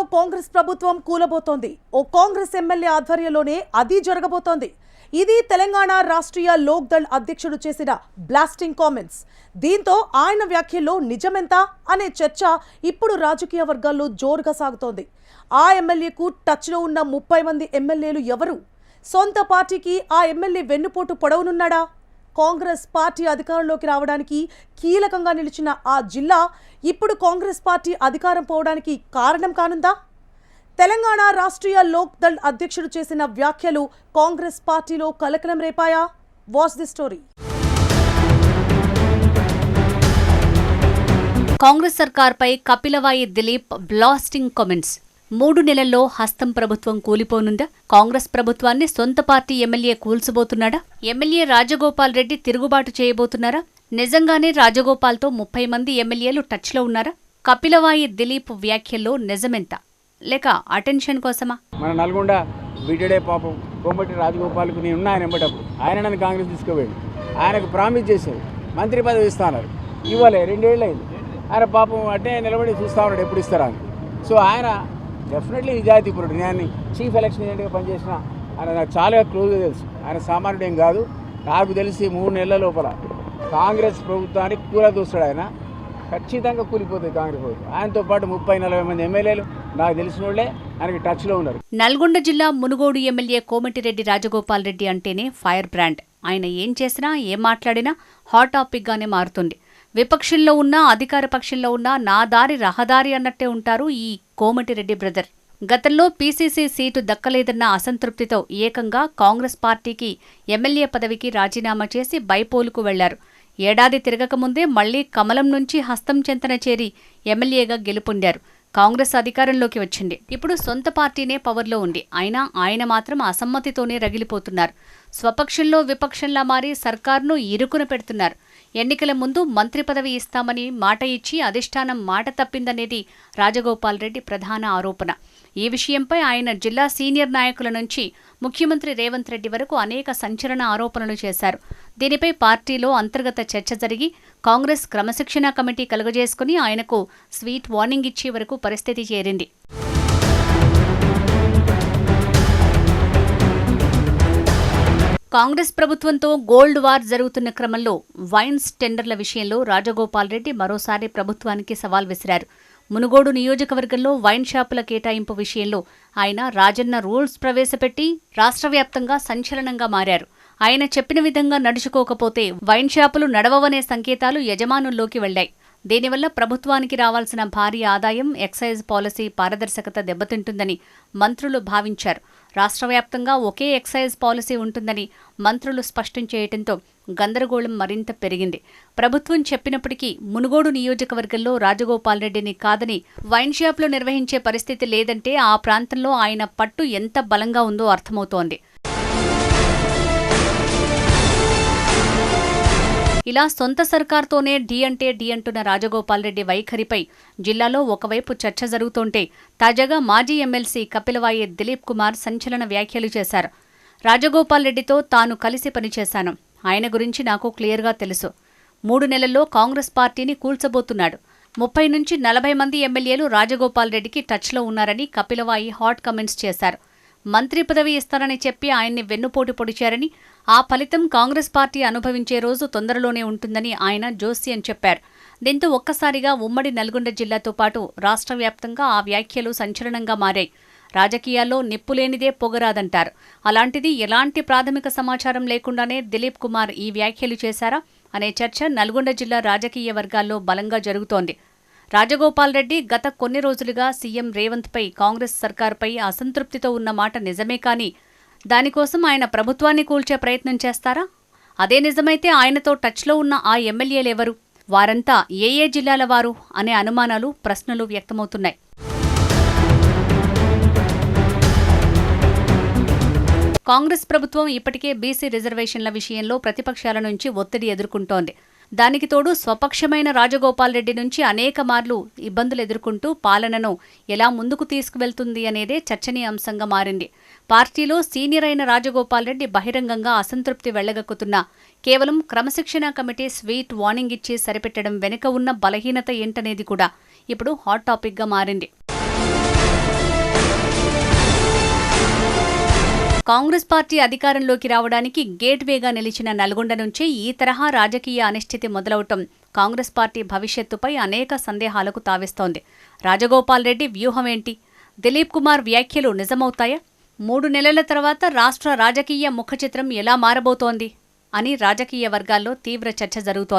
ఏపీలో కాంగ్రెస్ ప్రభుత్వం కూలబోతోంది. ఓ కాంగ్రెస్ ఎమ్మెల్యే ఆధ్వర్యంలోనే అది జరగబోతోంది. ఇది తెలంగాణ రాష్ట్రీయ లోక్ దళ్ అధ్యక్షుడు చేసిన బ్లాస్టింగ్ కామెంట్స్. దీంతో ఆయన వ్యాఖ్యల్లో నిజమెంత అనే చర్చ ఇప్పుడు రాజకీయ వర్గాల్లో జోరుగా సాగుతోంది. ఆ ఎమ్మెల్యేకు టచ్లో ఉన్న ముప్పై మంది ఎమ్మెల్యేలు ఎవరు? సొంత పార్టీకి ఆ ఎమ్మెల్యే వెన్నుపోటు పొడవనున్నాడా? కాంగ్రెస్ పార్టీ అధికారంలోకి రావడానికి కీలకంగా నిలిచిన ఆ జిల్లా ఇప్పుడు కాంగ్రెస్ పార్టీ అధికారం పోవడానికి కారణం కానుందా? తెలంగాణ రాష్ట్రీయ లోక్ దళ్ అధ్యక్షుడు చేసిన వ్యాఖ్యలు కాంగ్రెస్ పార్టీలో కలకలం రేపాయా? Watch the story. కాంగ్రెస్ సర్కార్పై కపిలవాయి దిలీప్ బ్లాస్టింగ్ కామెంట్స్ మూడు నెలల్లో హస్తం ప్రభుత్వం కూలిపోనుందా? కాంగ్రెస్ ప్రభుత్వాన్ని సొంత పార్టీ ఎమ్మెల్యే కూల్చబోతున్నాడా? ఎమ్మెల్యే రాజగోపాల్ రెడ్డి తిరుగుబాటు చేయబోతున్నారా? నిజంగానే రాజగోపాల్తో ముప్పై మంది ఎమ్మెల్యేలు టచ్లో ఉన్నారా? కపిలవాయి దిలీప్ వ్యాఖ్యల్లో నిజమెంత? లేక అటెన్షన్ కోసమా? మన నల్గొండ బీటెడే పాపం కోమటి రాజగోపాల్కు నేను ఉన్నా ఆయన ఎంబటప్పుడు ఆయన నన్ను కాంగ్రెస్ తీసుకుపోయాడు. ఆయనకు ప్రామిస్ చేశాడు మంత్రి పదవి ఇస్తాన్నారు ఇవ్వలే రెండేళ్ళు అయింది. ఆయన పాపం అంటే నిలబడి చూస్తా ఉన్నాడు ఎప్పుడు ఇస్తారా సో ఆయన డెఫినెట్లీ నిజాయితీపురుడు నేను చీఫ్ ఎలక్షన్ ఏజెంట్గా పనిచేసిన ఆయన నాకు చాలా క్లోజ్గా తెలుసు. ఆయన సామాన్యుడు ఏం కాదు. నాకు తెలిసి మూడు నెలల లోపల కాంగ్రెస్ ప్రభుత్వానికి కూలదూస్తాడు ఆయన. ఖచ్చితంగా కూలిపోతుంది కాంగ్రెస్ ప్రభుత్వం. ఆయనతో పాటు ముప్పై నలభై మంది ఎమ్మెల్యేలు నాకు తెలిసిన వాళ్ళే ఆయనకి టచ్లో ఉన్నారు. నల్గొండ జిల్లా మునుగోడు ఎమ్మెల్యే కోమటిరెడ్డి రాజగోపాల్ రెడ్డి అంటేనే ఫైర్ బ్రాండ్ ఆయన ఏం చేసినా ఏం మాట్లాడినా హాట్ టాపిక్గానే మారుతుంది. విపక్షంలో ఉన్నా అధికార పక్షంలో ఉన్నా నా దారి రహదారి అన్నట్టే ఉంటారు ఈ కోమటిరెడ్డి బ్రదర్. గతంలో పీసీసీ సీటు దక్కలేదన్న అసంతృప్తితో ఏకంగా కాంగ్రెస్ పార్టీకి ఎమ్మెల్యే పదవికి రాజీనామా చేసి బైపోలుకు వెళ్ళారు. ఏడాది తిరగకముందే మళ్ళీ కమలం నుంచి హస్తం చెంతన చేరి ఎమ్మెల్యేగా గెలుపొందారు. కాంగ్రెస్ అధికారంలోకి వచ్చింది. ఇప్పుడు సొంత పార్టీనే పవర్లో ఉంది. అయినా ఆయన మాత్రం అసమ్మతితోనే రగిలిపోతున్నారు. స్వపక్షంలో విపక్షంలా మారి సర్కార్ను ఇరుకున పెడుతున్నారు. ఎన్నికల ముందు మంత్రి పదవి ఇస్తామని మాట ఇచ్చి అధిష్టానం మాట తప్పిందనేది రాజగోపాల్ రెడ్డి ప్రధాన ఆరోపణ. ఈ విషయంపై ఆయన జిల్లా సీనియర్ నాయకుల నుంచి ముఖ్యమంత్రి రేవంత్ రెడ్డి వరకు అనేక సంచలన ఆరోపణలు చేశారు. దీనిపై పార్టీలో అంతర్గత చర్చ జరిగి కాంగ్రెస్ క్రమశిక్షణా కమిటీ కలుగజేసుకుని ఆయనకు స్వీట్ వార్నింగ్ ఇచ్చే వరకు పరిస్థితి చేరింది. కాంగ్రెస్ ప్రభుత్వంతో గోల్డ్ వార్ జరుగుతున్న క్రమంలో వైన్స్ టెండర్ల విషయంలో రాజగోపాల్ రెడ్డి మరోసారి ప్రభుత్వానికి సవాల్ విసిరారు. మునుగోడు నియోజకవర్గంలో వైన్ షాపుల కేటాయింపు విషయంలో ఆయన రాజన్న రూల్స్ ప్రవేశపెట్టి రాష్ట్ర వ్యాప్తంగా సంచలనంగా మారారు. ఆయన చెప్పిన విధంగా నడుచుకోకపోతే వైన్ షాపులు నడవవనే సంకేతాలు యజమానుల్లోకి వెళ్ళాయి దీనివల్ల ప్రభుత్వానికి రావాల్సిన భారీ ఆదాయం ఎక్సైజ్ పాలసీ పారదర్శకత దెబ్బతింటుందని మంత్రులు భావించారు. రాష్ట్ర వ్యాప్తంగా ఒకే ఎక్సైజ్ పాలసీ ఉంటుందని మంత్రులు స్పష్టం చేయడంతో గందరగోళం మరింత పెరిగింది. ప్రభుత్వం చెప్పినప్పటికీ మునుగోడు నియోజకవర్గంలో రాజగోపాల్ రెడ్డిని కాదని వైన్ షాప్లో నిర్వహించే పరిస్థితి లేదంటే ఆ ప్రాంతంలో ఆయన పట్టు ఎంత బలంగా ఉందో అర్థమవుతోంది. ఇలా సొంత సర్కార్తోనే డి అంటే డి అంటున్న రాజగోపాల్ రెడ్డి వైఖరిపై జిల్లాలో ఒకవైపు చర్చ జరుగుతుంటే తాజాగా మాజీ ఎమ్మెల్సీ కపిలవాయి దిలీప్ కుమార్ సంచలన వ్యాఖ్యలు చేశారు. రాజగోపాల్ రెడ్డితో తాను కలిసి పనిచేశాను. ఆయన గురించి నాకు క్లియర్గా తెలుసు. మూడు నెలల్లో కాంగ్రెస్ పార్టీని కూల్చబోతున్నాడు. ముప్పై నుంచి నలభై మంది ఎమ్మెల్యేలు రాజగోపాల్ రెడ్డికి టచ్లో ఉన్నారని కపిలవాయి హాట్ కమెంట్స్ చేశారు. మంత్రి పదవి ఇస్తారని చెప్పి ఆయన్ని వెన్నుపోటు పొడిచారని ఆ ఫలితం కాంగ్రెస్ పార్టీ అనుభవించే రోజు తొందరలోనే ఉంటుందని ఆయన జోస్యన్ చెప్పారు. దీంతో ఒక్కసారిగా ఉమ్మడి నల్గొండ జిల్లాతో పాటు రాష్ట్ర వ్యాప్తంగా ఆ వ్యాఖ్యలు సంచలనంగా మారాయి. రాజకీయాల్లో నిప్పులేనిదే పొగరాదంటారు. అలాంటిది ఎలాంటి ప్రాథమిక సమాచారం లేకుండానే దిలీప్ కుమార్ ఈ వ్యాఖ్యలు చేశారా అనే చర్చ నల్గొండ జిల్లా రాజకీయ వర్గాల్లో బలంగా జరుగుతోంది. రాజగోపాల్ రెడ్డి గత కొన్ని రోజులుగా సీఎం రేవంత్పై కాంగ్రెస్ సర్కార్పై అసంతృప్తితో ఉన్న మాట నిజమే కానీ దానికోసం ఆయన ప్రభుత్వాన్ని కూల్చే ప్రయత్నం చేస్తారా? అదే నిజమైతే ఆయనతో టచ్లో ఉన్న ఆ ఎమ్మెల్యేలెవరు? వారంతా ఏ ఏ జిల్లాల వారు? అనే అనుమానాలు ప్రశ్నలు వ్యక్తమవుతున్నాయి. కాంగ్రెస్ ప్రభుత్వం ఇప్పటికే బీసీ రిజర్వేషన్ల విషయంలో ప్రతిపక్షాల నుంచి ఒత్తిడి ఎదుర్కొంటోంది. దానికి తోడు స్వపక్షమైన రాజగోపాల్ రెడ్డి నుంచి అనేక మార్లు ఇబ్బందులు ఎదుర్కొంటూ పాలనను ఎలా ముందుకు తీసుకువెళ్తుంది అనేదే చర్చనీయాంశంగా మారింది. పార్టీలో సీనియర్ అయిన రాజగోపాల్ రెడ్డి బహిరంగంగా అసంతృప్తి వెళ్ళగక్కుతున్నా కేవలం క్రమశిక్షణ కమిటీ స్వీట్ వార్నింగ్ ఇచ్చి సరిపెట్టడం వెనుక ఉన్న బలహీనత ఏంటనేది కూడా ఇప్పుడు హాట్ టాపిక్గా మారింది. కాంగ్రెస్ పార్టీ అధికారంలోకి రావడానికి గేట్వేగా నిలిచిన నల్గొండ నుంచే ఈ తరహా రాజకీయ అనిశ్చితి మొదలవటం కాంగ్రెస్ పార్టీ భవిష్యత్తుపై అనేక సందేహాలకు తావిస్తోంది. రాజగోపాల్ రెడ్డి వ్యూహమేంటి? దిలీప్ కుమార్ వ్యాఖ్యలు నిజమవుతాయా? మూడు నెలల తర్వాత రాష్ట్ర రాజకీయ ముఖచిత్రం ఎలా మారబోతోంది? అని రాజకీయ వర్గాల్లో తీవ్ర చర్చ జరుగుతోంది.